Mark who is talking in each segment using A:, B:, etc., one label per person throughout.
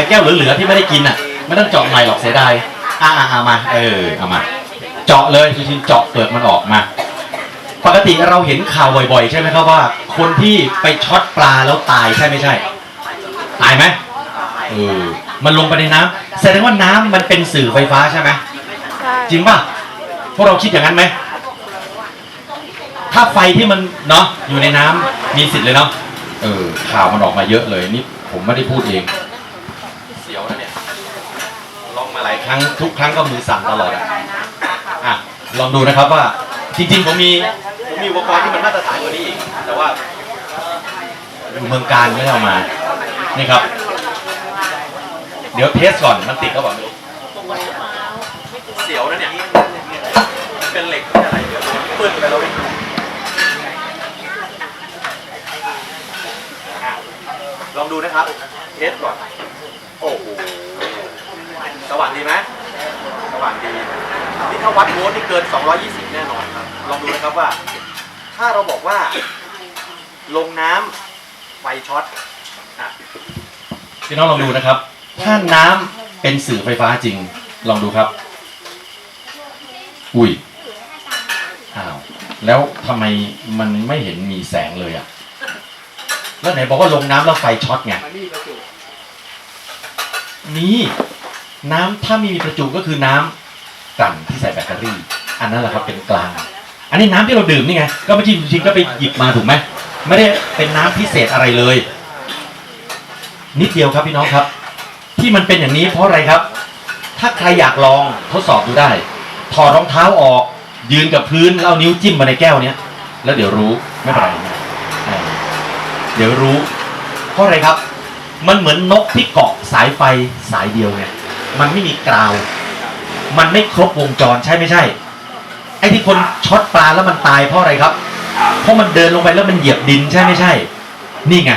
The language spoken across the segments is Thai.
A: ข่แก้วเหลือๆที่ไม่ได้กินอะ ไม่ต้องเจาะใหม่หรอกเสียดายอ่าเอามา เออเอามา เจาะเลยชินๆเจาะเปลือกมันออกมา ปกติเราเห็นข่าวบ่อยๆ ใช่ไหมครับว่า คนที่ไปช็อตปลาแล้วตายใช่ไม่ใช่ ตายไหมเออมันลงไปในน้ำแสดงว่าน้ำมันเป็นสื่อไฟฟ้าใช่ไหม
B: ใช่
A: จริงป่ะพวกเราคิดอย่างนั้นไหมถ้าไฟที่มันเนาะอยู่ในน้ำมีสิทธิ์เลยเนาะเออข่าวมันออกมาเยอะเลยนี่ผมไม่ได้พูดเอง เสียวนะเนี่ย ลองมาหลายค รั้งทุกครั้งก็มือสั่นตลอดอะอะลองดูนะครับว่าจริงๆผมมีผมมีอุปกรณ์ที่มันมาตรฐานกว่านี้อีกแต่ว่าอยู่เมืองการไม่ได้เอามานี่ครับ เดี๋ยวเทสก่อนมันติดก็บอกไม่รู้เสียวนะเนี่ยเป็นเหล็กไม่อะไรเดี๋ยวปืนไปแล้วอีกอะลองดูนะครับ เทสก่อน โอ้โห สว่างดีไหมสว่างดีนี่ถ้าวัดโวลต์นี่เกิน 220 แน่นอนครับ ลองดูนะครับว่า ถ้าเราบอกว่า ลงน้ำไฟช็อตอะพี่น้องลองดูนะครับ ถ้าน้ำเป็นสื่อไฟฟ้าจริง ลองดูครับ อุ้ย อ้าว แล้วทำไมมันไม่เห็นมีแสงเลยอะแล้วไหนบอกว่าลงน้ำแล้วไฟช็อตไง นี่ น้ำถ้าไมมีประจุก็คือน้ำกลั่นที่ใส่แบตเตอรี่ อันนั้นแหละครับเป็นกลาง อันนี้น้ำที่เราดื่มนี่ไง ก็ไม่ใช่จริงๆก็ไปหยิบมาถูกไหมไม่ได้เป็นน้ำพิเศษอะไรเลย นิดเดียวครับพี่น้องครับ ที่มันเป็นอย่างนี้เพราะอะไรครับ ถ้าใครอยากลองทดสอบดูได้ ถอดรองเท้าออก ยืนกับพื้นแล้วเอานิ้วจิ้มมาในแก้วเนี้ย แล้วเดี๋ยวรู้ไม่เป็นไรเดี๋ยวรู้ เพราะอะไรครับ มันเหมือนนกที่เกาะสายไฟสายเดียวไง มันไม่มีกราว มันไม่ครบวงจรใช่ไม่ใช่ ไอ้ที่คนช็อตปลาแล้วมันตายเพราะอะไรครับ เพราะมันเดินลงไปแล้วมันเหยียบดินใช่ไม่ใช่ นี่ไง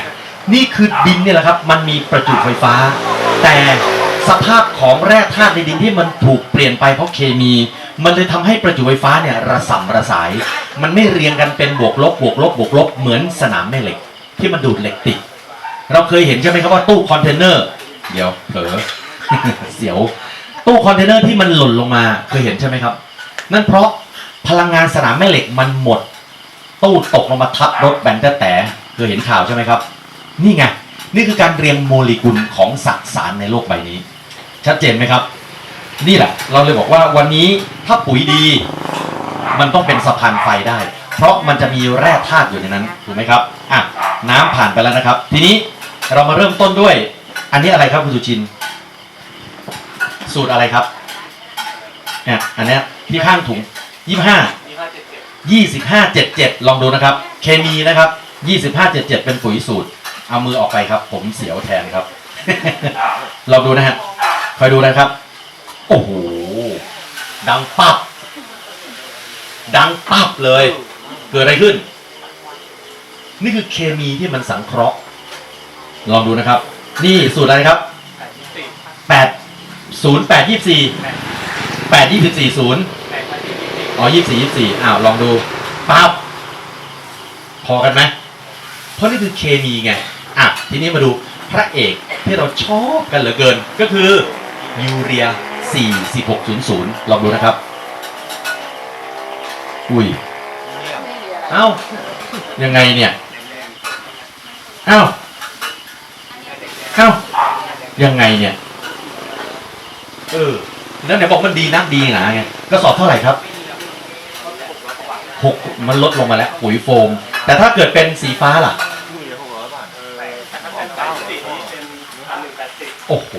A: นี่คือดินเนี่ยแหละครับ มันมีประจุไฟฟ้า แต่สภาพของแร่ธาตุในดินที่มันถูกเปลี่ยนไปเพราะเคมี มันเลยทำให้ประจุไฟฟ้าเนี่ยระส่ำระสาย มันไม่เรียงกันเป็นบวกลบบวกลบบวกลบเหมือนสนามแม่เหล็ก ที่มันดูดเหล็กติด เราเคยเห็นใช่ไหมครับว่าตู้คอนเทนเนอร์ เดี๋ยวเผลอ เสียว ตู้คอนเทนเนอร์ที่มันหล่นลงมาเคยเห็นใช่ไหมครับ นั่นเพราะพลังงานสนามแม่เหล็กมันหมด ตู้ตกลงมาทับรถแบนแต่แต่เคยเห็นข่าวใช่ไหมครับ นี่ไงนี่คือการเรียงโมเลกุลของสสารในโลกใบนี้ ชัดเจนไหมครับ นี่แหละ เราเลยบอกว่าวันนี้ถ้าปุ๋ยดี มันต้องเป็นสะพานไฟได้ เพราะมันจะมีแร่ธาตุอยู่ในนั้นถูกไหมครับอะน้ำผ่านไปแล้วนะครับ ทีนี้เรามาเริ่มต้นด้วย อันนี้อะไรครับคุณสุชิน สูตรอะไรครับเนี่ยอันเนี้ยที่ข้างถุงยี่ห้ายี่สิบห้าเจ็ดเจ็ดลองดูนะครับ เคมีนะครับยี่สิบห้าเจ็ดเจ็ดเป็นปุ๋ยสูตร เอามือออกไปครับ ผมเสียวแทนครับ ลองดูนะฮะคอยดูนะครับ โอ้โห ดังปับ ดังปับเลย เกิดอะไรขึ้น นี่คือเคมีที่มันสังเคราะห์ ลองดูนะครับ นี่สูตรอะไรครับ ศูนย์แปดยี่สี่แปดยี่สิบสี่ศูนย์อ๋อยี่สี่ยี่สี่อ้าวลองดูปั๊บพอกันไหมเพราะนี่คือเคมีไงอะทีนี้มาดูพระเอกที่เราชอบกันเหลือเกิน ก็คือยูเรีย 4600 ลองดูนะครับ อุ้ย เอ้า ยังไงเนี่ย เอ้า เอ้า ยังไงเนี่ย เออ แล้วไหนบอกมันดีนักดีหนาไงก็สอบเท่าไหร่ครับหกมันลดลงมาแล้วปุ๋ยโฟม แต่ถ้าเกิดเป็นสีฟ้าล่ะโอ้โห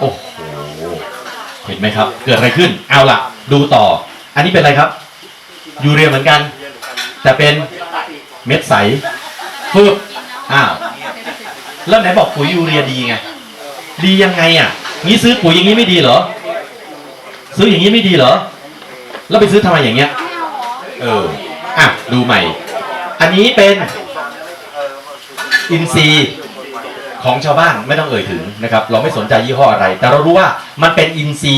A: โอ้โห เห็นไหมครับ เกิดอะไรขึ้น เอาล่ะ ดูต่อ อันนี้เป็นอะไรครับ ยูเรียเหมือนกัน แต่เป็นเม็ดใสฟืบอ้าว แล้วไหนบอกปุ๋ยยูเรียดีไง ดียังไงอะ งี้ซื้อปุ๋ยอย่างนี้ไม่ดีเหรอ ซื้ออย่างนี้ไม่ดีเหรอ แล้วไปซื้อทำไมอย่างเงี้ย เออ อะ ดูใหม่ อันนี้เป็นอินซีของชาวบ้านไม่ต้องเอ่ยถึงนะครับ เราไม่สนใจยี่ห้ออะไร แต่เรารู้ว่ามันเป็นอินซี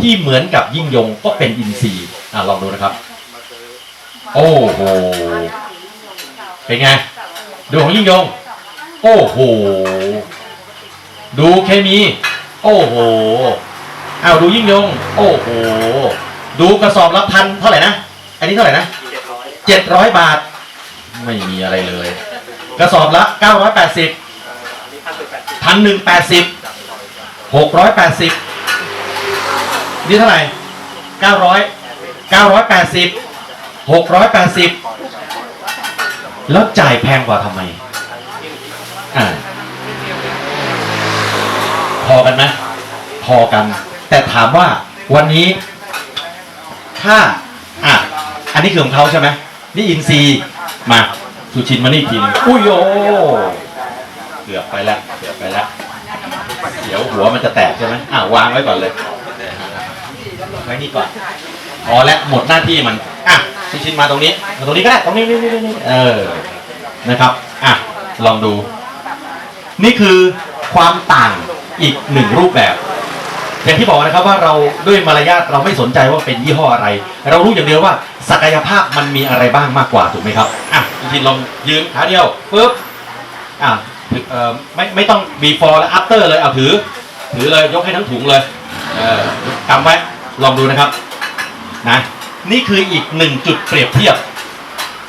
A: ที่เหมือนกับยิ่งยงก็เป็นอินซีอะลองดูนะครับ โอ้โห เป็นไง ดูของยิ่งยง โอ้โห ดูเคมี โอ้โหอ้าวดูยิ่งยง โอ้โห ดูกระสอบละพันเท่าไหร่นะ อันนี้เท่าไหร่นะเจ็ดร้อยบาท ไม่มีอะไรเลย กระสอบละเก้าร้อยแปดสิบพันหนึ่งแปดสิบหกร้อยแปดสิบนี่เท่าไหร่เก้าร้อยเก้าร้อยแปดสิบหกร้อยแปดสิบแล้วจ่ายแพงกว่าทำไม อ่า พอกันไหมพอกัน แต่ถามว่าวันนี้ ถ้า อะ อันนี้คือของเขาใช่ไหมนี่อินซีมาสุชินมานี่อีกทีหนึงอุ้ยโยเกือบไปแล้วเกือบไปแล้วเดี๋ยวหัวมันจะแตกใช่ไหมอะวางไว้ก่อนเลยไว้นี่ก่อนพอแล้วหมดหน้าที่มันอะสุชินมาตรงนี้มาตรงนี้ก็ได้ตรงนี้นี่นี่นี่เออนะครับ อะ ลองดู นี่คือความต่างอีกหนึ่งรูปแบบ อย่างที่บอกนะครับว่าเราด้วยมารยาทเราไม่สนใจว่าเป็นยี่ห้ออะไร เรารู้อย่างเดียวว่าศักยภาพมันมีอะไรบ้างมากกว่าถูกไหมครับอะทินลองยืนขาเดียวปึ๊บอะเอ่อไม่ไม่ต้อง before และ after เลยเอาถือ ถือเลยยกให้ทั้งถุงเลยเออกำไว้ลองดูนะครับนะนี่คืออีกหนึ่งจุดเปรียบเทียบ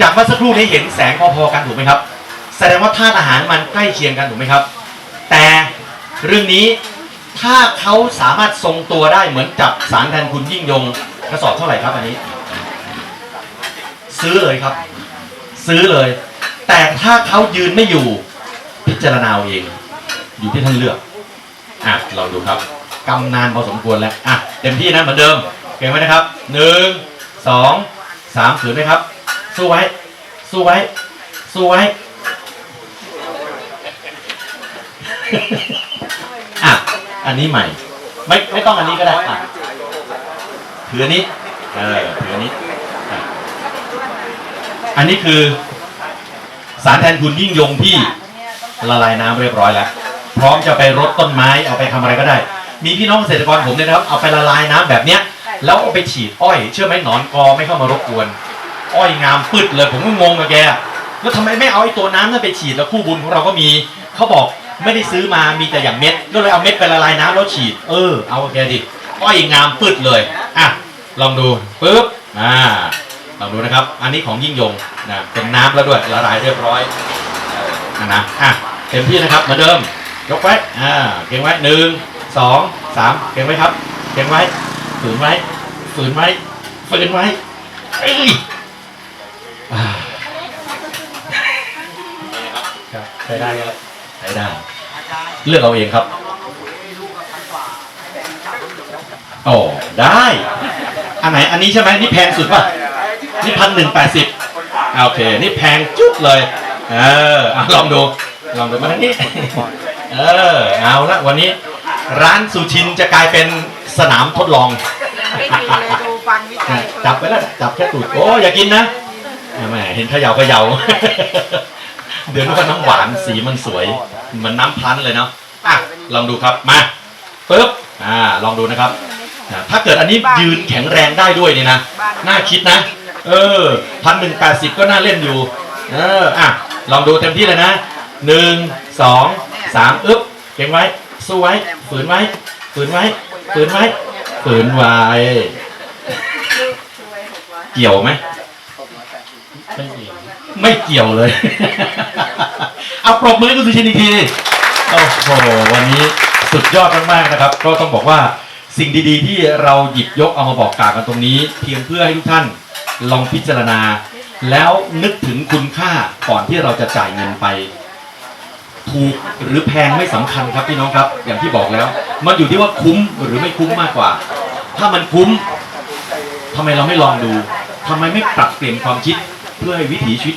A: จากเมื่อสักครู่นี้เห็นแสงพอๆกันถูกไหมครับ แสดงว่าธาตุอาหารมันใกล้เคียงกันถูกไหมครับ แต่เรื่องนี้ถ้าเขาสามารถทรงตัวได้เหมือนจับสารแทนคุณยิ่งยงกระสอบเท่าไหร่ครับอันนี้ ซื้อเลยครับ ซื้อเลย แต่ถ้าเขายืนไม่อยู่พิจารณาเอาเองอยู่ที่ท่านเลือกอะลองดูครับกำนานพอสมควรแล้วอะเต็มที่นะเหมือนเดิมเก่งไหมนะครับหนึ่งสองสามถือไหมครับ สู้ไว้ สู้ไว้ สู้ไว้ อะ อันนี้ใหม่ ไม่ไม่ต้องอันนี้ก็ได้อะถืออันนี้ เออถืออันนี้ อันนี้คือ สารแทนคุณยิ่งยงที่ละลายน้ำเรียบร้อยแล้ว พร้อมจะไปรดต้นไม้เอาไปทำอะไรก็ได้ มีพี่น้องเกษตรกรผมเนี่ยนะครับ เอาไปละลายน้ำแบบเนี้ย แล้วเอาไปฉีดอ้อย เชื่อไหมหนอนกอไม่เข้ามารบกวน อ้อยงามปึดเลยผมก็งงกับแกแล้วทำไมไม่เอาไอ้ตัวน้ำนั่นไปฉีดแล้วคู่บุญของเราก็มี เขาบอก ไม่ได้ซื้อมามีแต่อย่างเม็ดก็เลยเอาเม็ดไปละลายน้ำแล้วฉีด เออเอากับแกดิอ้อยงามปึดเลยอะลองดูปึ๊บอ่าลองดูนะครับ อันนี้ของยิ่งยงนะเป็นน้ำแล้วด้วยละลายเรียบร้อยนะนะอะเต็มที่นะครับเหมือนเดิมยกไว้อ่าเก่งไว้หนึ่งสองสามเก่งไว้ครับเก่งไว้ฝืนไว้ฝืนไว้ฝืนไว้เอ้ยอ่าครับใช้ได้ครับ ใช้ได้ เลือกเอาเองครับโอ้ได้ อันไหนอันนี้ใช่ไหมนี่แพงสุดป่ะ นี่พันหนึ่งแปดสิบโอเค นี่แพงจุดเลย เอออะลองดู ลองดูมาทางนี้ เออ เอาละวันนี้ ร้านสุชินจะกลายเป็นสนามทดลอง
B: ไม่ดีเลยดูฟังวิจัย
A: จับไปแล้วจับแค่ตูดโอ้อย่ากินนะแหมเห็นเขยาเขยา เดี๋ยวนึกว่าน้ำหวานสีมันสวยเหมือนน้ำพลันเลยเนาะอะลองดูครับมาปึ๊บอ่าลองดูนะครับอะถ้าเกิดอันนี้ยืนแข็งแรงได้ด้วยเนี่ยนะน่าคิดนะ เออพันหนึ่งแปดสิบก็น่าเล่นอยู่ เอออะลองดูเต็มที่เลยนะหนึ่งสองสามอึ๊บเก่งไว้ สู้ไว้ ฝืนไว้ ฝืนไว้ ฝืนไว้ ฝืนไว้ เกี่ยวไหม ไม่เกี่ยวเลย เอาปรบมือให้คุณสุชินอีกทีโอ้โหวันนี้สุดยอดมากๆนะครับ ก็ต้องบอกว่าสิ่งดีๆ ที่เราหยิบยกเอามาบอกกล่าวกันตรงนี้ เพียงเพื่อให้ทุกท่านลองพิจารณา แล้วนึกถึงคุณค่าก่อนที่เราจะจ่ายเงินไปถูกหรือแพงไม่สำคัญครับพี่น้องครับ อย่างที่บอกแล้ว มันอยู่ที่ว่าคุ้มหรือไม่คุ้มมากกว่า ถ้ามันคุ้มทำไมเราไม่ลองดูทำไมไม่ปรับเปลี่ยนความคิดเพื่อให้วิถีชีวิต